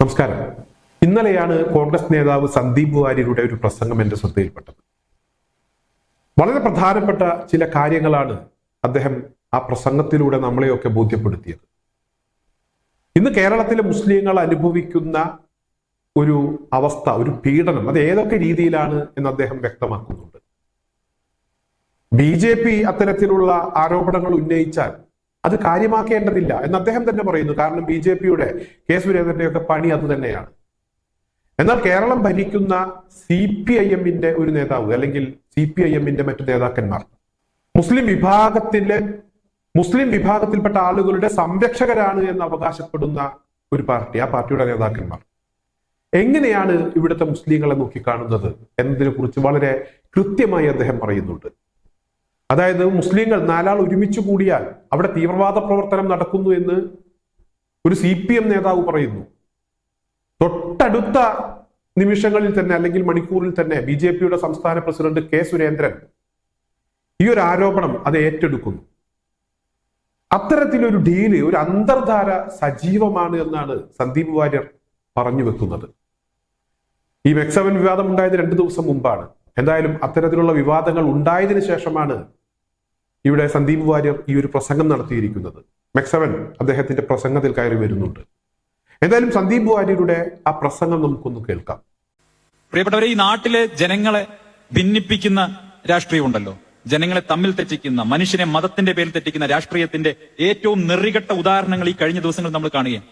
നമസ്കാരം. ഇന്നലെയാണ് കോൺഗ്രസ് നേതാവ് സന്ദീപ് വാര്യരുടെ ഒരു പ്രസംഗം എന്റെ ശ്രദ്ധയിൽപ്പെട്ടത്. വളരെ പ്രധാനപ്പെട്ട ചില കാര്യങ്ങളാണ് അദ്ദേഹം ആ പ്രസംഗത്തിലൂടെ നമ്മളെയൊക്കെ ബോധ്യപ്പെടുത്തിയത്. ഇന്ന് കേരളത്തിലെ മുസ്ലിങ്ങൾ അനുഭവിക്കുന്ന ഒരു അവസ്ഥ ഒരു പീഡനം അത് ഏതൊക്കെ രീതിയിലാണ് എന്ന് അദ്ദേഹം വ്യക്തമാക്കുന്നുണ്ട്. ബി ജെ പി അത്തരത്തിലുള്ള ആരോപണങ്ങൾ ഉന്നയിച്ചാൽ അത് കാര്യമാക്കേണ്ടതില്ല എന്ന് അദ്ദേഹം തന്നെ പറയുന്നു. കാരണം ബി ജെ പിയുടെ കെ സുരേന്ദ്രന്റെയൊക്കെ പണി അത് തന്നെയാണ്. എന്നാൽ കേരളം ഭരിക്കുന്ന സി പി ഐ എമ്മിന്റെ ഒരു നേതാവ് അല്ലെങ്കിൽ സി പി ഐ എമ്മിന്റെ മറ്റു നേതാക്കന്മാർ മുസ്ലിം വിഭാഗത്തിലെ മുസ്ലിം വിഭാഗത്തിൽപ്പെട്ട ആളുകളുടെ സംരക്ഷകരാണ് എന്ന് അവകാശപ്പെടുന്ന ഒരു പാർട്ടി ആ പാർട്ടിയുടെ നേതാക്കന്മാർ. എങ്ങനെയാണ് ഇവിടുത്തെ മുസ്ലിങ്ങളെ നോക്കിക്കാണുന്നത് എന്നതിനെ കുറിച്ച് വളരെ കൃത്യമായി അദ്ദേഹം പറയുന്നുണ്ട്. അതായത് മുസ്ലിങ്ങൾ നാലാൾ ഒരുമിച്ച് കൂടിയാൽ അവിടെ തീവ്രവാദ പ്രവർത്തനം നടക്കുന്നു എന്ന് ഒരു സി പി എം നേതാവ് പറയുന്നു. തൊട്ടടുത്ത നിമിഷങ്ങളിൽ തന്നെ അല്ലെങ്കിൽ മണിക്കൂറിൽ തന്നെ ബി ജെ പിയുടെ സംസ്ഥാന പ്രസിഡന്റ് കെ സുരേന്ദ്രൻ ഈ ഒരു ആരോപണം അത് ഏറ്റെടുക്കുന്നു. അത്തരത്തിലൊരു ഡീൽ ഒരു അന്തർധാര സജീവമാണ് എന്നാണ് സന്ദീപ് വാര്യർ പറഞ്ഞു വെക്കുന്നത്. ഈ മെക്സവൻ വിവാദം ഉണ്ടായത് രണ്ടു ദിവസം മുമ്പാണ്. എന്തായാലും അത്തരത്തിലുള്ള വിവാദങ്ങൾ ഉണ്ടായതിനു ശേഷമാണ് ഇവിടെ സന്ദീപ് വാര്യർ ഈ ഒരു പ്രസംഗം നടത്തിയിരിക്കുന്നത്. മെക്സവൻ അദ്ദേഹത്തിന്റെ പ്രസംഗത്തിൽ കയറി വരുന്നുണ്ട്. എന്തായാലും സന്ദീപ് വാര്യരുടെ ആ പ്രസംഗം നമുക്കൊന്ന് കേൾക്കാം. പ്രിയപ്പെട്ടവരെ ഈ നാട്ടിലെ ജനങ്ങളെ ഭിന്നിപ്പിക്കുന്ന രാഷ്ട്രീയമുണ്ടല്ലോ. ജനങ്ങളെ തമ്മിൽ തെറ്റിക്കുന്ന മനുഷ്യനെ മതത്തിന്റെ പേരിൽ തെറ്റിക്കുന്ന രാഷ്ട്രീയത്തിന്റെ ഏറ്റവും നെറികെട്ട ഉദാഹരണങ്ങൾ ഈ കഴിഞ്ഞ ദിവസങ്ങൾ നമ്മൾ കാണുകയാണ്.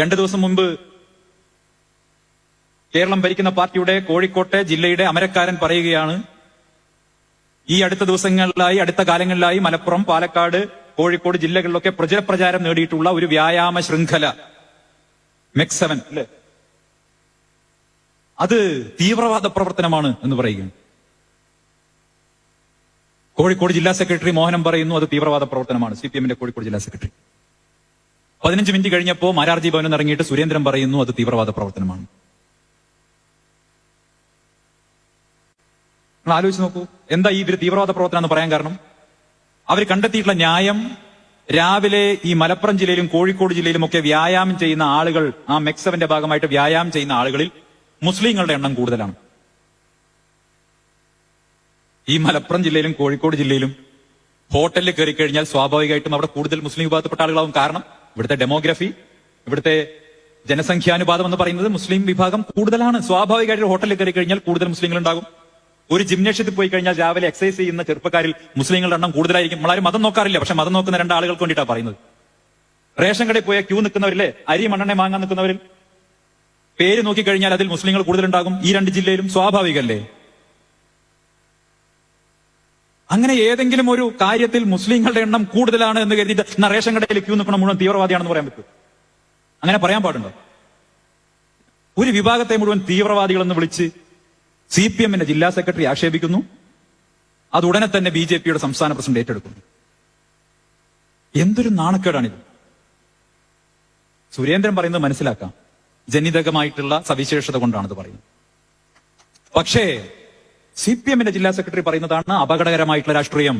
രണ്ടു ദിവസം മുമ്പ് കേരളം ഭരിക്കുന്ന പാർട്ടിയുടെ കോഴിക്കോട്ടെ ജില്ലയുടെ അമരക്കാരൻ പറയുകയാണ് ഈ അടുത്ത ദിവസങ്ങളിലായി അടുത്ത കാലങ്ങളിലായി മലപ്പുറം പാലക്കാട് കോഴിക്കോട് ജില്ലകളിലൊക്കെ പ്രചരപ്രചാരം നേടിയിട്ടുള്ള ഒരു വ്യായാമ ശൃംഖല. മെക്സവൻ അല്ലെ? അത് തീവ്രവാദ പ്രവർത്തനമാണ് എന്ന് പറയുകയാണ്. കോഴിക്കോട് ജില്ലാ സെക്രട്ടറി മോഹനം പറയുന്നു അത് തീവ്രവാദ പ്രവർത്തനമാണ്. സി പി എമ്മിന്റെ കോഴിക്കോട് ജില്ലാ സെക്രട്ടറി. പതിനഞ്ച് മിനിറ്റ് കഴിഞ്ഞപ്പോ മാരാർജി ഭവനിൽ ഇറങ്ങിയിട്ട് സുരേന്ദ്രൻ പറയുന്നു അത് തീവ്രവാദ പ്രവർത്തനമാണ്. നിങ്ങൾ ആലോചിച്ച് നോക്കൂ. എന്താ ഈ ഇവർ തീവ്രവാദ പ്രവർത്തനം എന്ന് പറയാൻ കാരണം? അവർ കണ്ടെത്തിയിട്ടുള്ള ന്യായം രാവിലെ ഈ മലപ്പുറം ജില്ലയിലും കോഴിക്കോട് ജില്ലയിലും ഒക്കെ വ്യായാമം ചെയ്യുന്ന ആളുകൾ ആ മെക്സവന്റെ ഭാഗമായിട്ട് വ്യായാമം ചെയ്യുന്ന ആളുകളിൽ മുസ്ലിങ്ങളുടെ എണ്ണം കൂടുതലാണ്. ഈ മലപ്പുറം ജില്ലയിലും കോഴിക്കോട് ജില്ലയിലും ഹോട്ടലിൽ കയറി കഴിഞ്ഞാൽ സ്വാഭാവികമായിട്ടും അവിടെ കൂടുതൽ മുസ്ലിം വിഭാഗത്തിൽപ്പെട്ട ആളുകളാവും. കാരണം ഇവിടുത്തെ ഡെമോഗ്രഫി ഇവിടുത്തെ ജനസംഖ്യാനുപാതം എന്ന് പറയുന്നത് മുസ്ലിം വിഭാഗം കൂടുതലാണ്. സ്വാഭാവികമായിട്ട് ഹോട്ടലിൽ കയറി കഴിഞ്ഞാൽ കൂടുതൽ മുസ്ലിങ്ങൾ ഉണ്ടാകും ഒരു ജിംനേഷ്യത്തിൽ പോയി കഴിഞ്ഞാൽ രാവിലെ എക്സസൈസ് ചെയ്യുന്ന ചെറുപ്പക്കാരിൽ മുസ്ലിങ്ങളുടെ എണ്ണം കൂടുതലായിരിക്കും. നമ്മളാരും മതം നോക്കാറില്ല. പക്ഷെ മതം നോക്കുന്ന രണ്ട് ആളുകൾക്ക് വേണ്ടിയിട്ടാണ് പറയുന്നത്. റേഷൻ കടയിൽ പോയ ക്യൂ നിൽക്കുന്നവരില്ലേ അരി മണ്ണെണ്ണ വാങ്ങാൻ നിൽക്കുന്നവരിൽ പേര് നോക്കിക്കഴിഞ്ഞാൽ അതിൽ മുസ്ലിങ്ങൾ കൂടുതലുണ്ടാകും. ഈ രണ്ട് ജില്ലയിലും സ്വാഭാവികല്ലേ അങ്ങനെ ഏതെങ്കിലും ഒരു കാര്യത്തിൽ മുസ്ലിങ്ങളുടെ എണ്ണം കൂടുതലാണ് എന്ന് കരുതിയിട്ട് എന്നാ റേഷൻ കടയിൽ ക്യൂ നിൽക്കണം മുഴുവൻ തീവ്രവാദിയാണെന്ന് പറയാൻ പറ്റും? അങ്ങനെ പറയാൻ പാടുണ്ടോ? ഒരു വിഭാഗത്തെ മുഴുവൻ തീവ്രവാദികളെന്ന് വിളിച്ച് സി പി എമ്മിന്റെ ജില്ലാ സെക്രട്ടറി ആക്ഷേപിക്കുന്നു. അത് ഉടനെ തന്നെ ബി ജെ പിയുടെ സംസ്ഥാന പ്രസിഡന്റ് ഏറ്റെടുക്കുന്നു. എന്തൊരു നാണക്കേടാണിത്. സുരേന്ദ്രൻ പറയുന്നത് മനസ്സിലാക്കാം. ജനിതകമായിട്ടുള്ള സവിശേഷത കൊണ്ടാണിത് പറയുന്നത് പക്ഷേ സി പി എമ്മിന്റെ ജില്ലാ സെക്രട്ടറി പറയുന്നതാണ് അപകടകരമായിട്ടുള്ള രാഷ്ട്രീയം.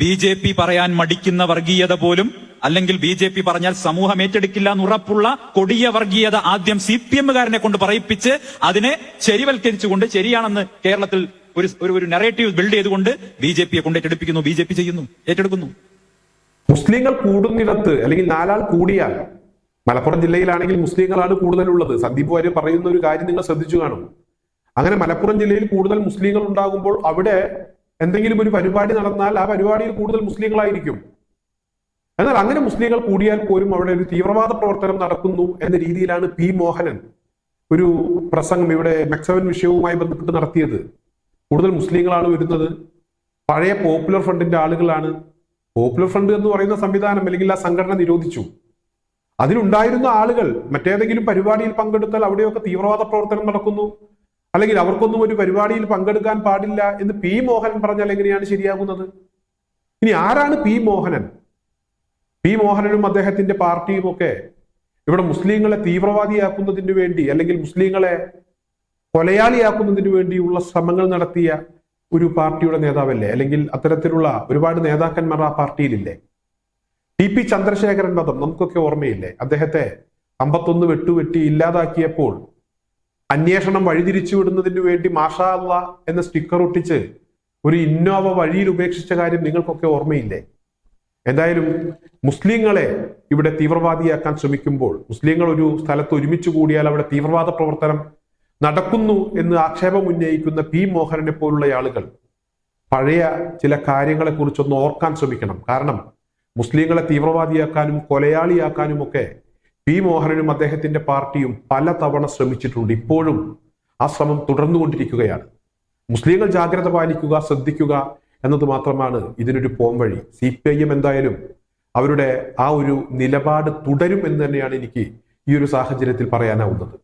ബി ജെ പി പറയാൻ മടിക്കുന്ന വർഗീയത പോലും അല്ലെങ്കിൽ ബി ജെ പി പറഞ്ഞാൽ സമൂഹം ഏറ്റെടുക്കില്ല എന്ന് ഉറപ്പുള്ള കൊടിയ വർഗീയത ആദ്യം സി പി എമ്മുകാരനെ കൊണ്ട് പറയിപ്പിച്ച് അതിനെ ശരിവൽക്കരിച്ചുകൊണ്ട് ശരിയാണെന്ന് കേരളത്തിൽ ഒരു ഒരു നെറേറ്റീവ് ബിൽഡ് ചെയ്തുകൊണ്ട് ബി ജെ പിയെ കൊണ്ട് ഏറ്റെടുപ്പിക്കുന്നു ബി ജെ പി ചെയ്യുന്നു ഏറ്റെടുക്കുന്നു. മുസ്ലിങ്ങൾ കൂടുന്നിടത്ത് അല്ലെങ്കിൽ നാലാൾ കൂടിയാൽ മലപ്പുറം ജില്ലയിലാണെങ്കിൽ മുസ്ലിങ്ങളാണ് കൂടുതലുള്ളത്. സന്ദീപ് വാര്യർ പറയുന്ന ഒരു കാര്യം നിങ്ങൾ ശ്രദ്ധിച്ചു കാണും. അങ്ങനെ മലപ്പുറം ജില്ലയിൽ കൂടുതൽ മുസ്ലിങ്ങൾ ഉണ്ടാകുമ്പോൾ അവിടെ എന്തെങ്കിലും ഒരു പരിപാടി നടന്നാൽ ആ പരിപാടിയിൽ കൂടുതൽ മുസ്ലിങ്ങളായിരിക്കും. എന്നാൽ അങ്ങനെ മുസ്ലിങ്ങൾ കൂടിയാൽ പോലും അവിടെ ഒരു തീവ്രവാദ പ്രവർത്തനം നടക്കുന്നു എന്ന രീതിയിലാണ് പി മോഹനൻ ഒരു പ്രസംഗം ഇവിടെ മെക്സവൻ വിഷയവുമായി ബന്ധപ്പെട്ട് നടത്തിയത്. കൂടുതൽ മുസ്ലിങ്ങളാണ് വരുന്നത്. പഴയ പോപ്പുലർ ഫ്രണ്ടിന്റെ ആളുകളാണ്. പോപ്പുലർ ഫ്രണ്ട് എന്ന് പറയുന്ന സംവിധാനം അല്ലെങ്കിൽ ആ സംഘടന നിരോധിച്ചു. അതിലുണ്ടായിരുന്ന ആളുകൾ മറ്റേതെങ്കിലും പരിപാടിയിൽ പങ്കെടുത്താൽ അവിടെയൊക്കെ തീവ്രവാദ പ്രവർത്തനം നടക്കുന്നു. അല്ലെങ്കിൽ അവർക്കൊന്നും ഒരു പരിപാടിയിൽ പങ്കെടുക്കാൻ പാടില്ല എന്ന് പി മോഹനൻ പറഞ്ഞാൽ എങ്ങനെയാണ് ശരിയാകുന്നത്? ഇനി ആരാണ് പി മോഹനൻ? പി മോഹനനും അദ്ദേഹത്തിന്റെ പാർട്ടിയും ഒക്കെ ഇവിടെ മുസ്ലിങ്ങളെ തീവ്രവാദിയാക്കുന്നതിന് വേണ്ടി അല്ലെങ്കിൽ മുസ്ലിങ്ങളെ കൊലയാളിയാക്കുന്നതിന് വേണ്ടിയുള്ള ശ്രമങ്ങൾ നടത്തിയ ഒരു പാർട്ടിയുടെ നേതാവല്ലേ? അല്ലെങ്കിൽ അത്തരത്തിലുള്ള ഒരുപാട് നേതാക്കന്മാർ ആ പാർട്ടിയിലില്ലേ? ടി പി ചന്ദ്രശേഖരൻ വധം നമുക്കൊക്കെ ഓർമ്മയില്ലേ? അദ്ദേഹത്തെ അമ്പത്തൊന്ന് വെട്ടുവെട്ടി ഇല്ലാതാക്കിയപ്പോൾ അന്വേഷണം വഴിതിരിച്ചു വിടുന്നതിന് വേണ്ടി മാഷാള്ള എന്ന സ്റ്റിക്കർ ഒട്ടിച്ച് ഒരു ഇന്നോവ വഴിയിൽ ഉപേക്ഷിച്ച കാര്യം നിങ്ങൾക്കൊക്കെ ഓർമ്മയില്ലേ? എന്തായാലും മുസ്ലിങ്ങളെ ഇവിടെ തീവ്രവാദിയാക്കാൻ ശ്രമിക്കുമ്പോൾ മുസ്ലിങ്ങൾ ഒരു സ്ഥലത്ത് ഒരുമിച്ച് കൂടിയാൽ അവിടെ തീവ്രവാദ പ്രവർത്തനം നടക്കുന്നു എന്ന് ആക്ഷേപം ഉന്നയിക്കുന്ന പി മോഹനനെ പോലുള്ള ആളുകൾ പഴയ ചില കാര്യങ്ങളെ കുറിച്ചൊന്ന് ഓർക്കാൻ ശ്രമിക്കണം. കാരണം മുസ്ലിങ്ങളെ തീവ്രവാദിയാക്കാനും കൊലയാളിയാക്കാനും ഒക്കെ പി മോഹനനും അദ്ദേഹത്തിന്റെ പാർട്ടിയും പലതവണ ശ്രമിച്ചിട്ടുണ്ട്. ഇപ്പോഴും ആ ശ്രമം തുടർന്നുകൊണ്ടിരിക്കുകയാണ്. മുസ്ലിങ്ങൾ ജാഗ്രത പാലിക്കുക ശ്രദ്ധിക്കുക എന്നത് മാത്രമാണ് ഇതിനൊരു പോംവഴി സി പി ഐ എം എന്തായാലും അവരുടെ ആ ഒരു നിലപാട് തുടരും എന്ന് തന്നെയാണ് എനിക്ക് ഈ ഒരു സാഹചര്യത്തിൽ പറയാനാവുന്നത്.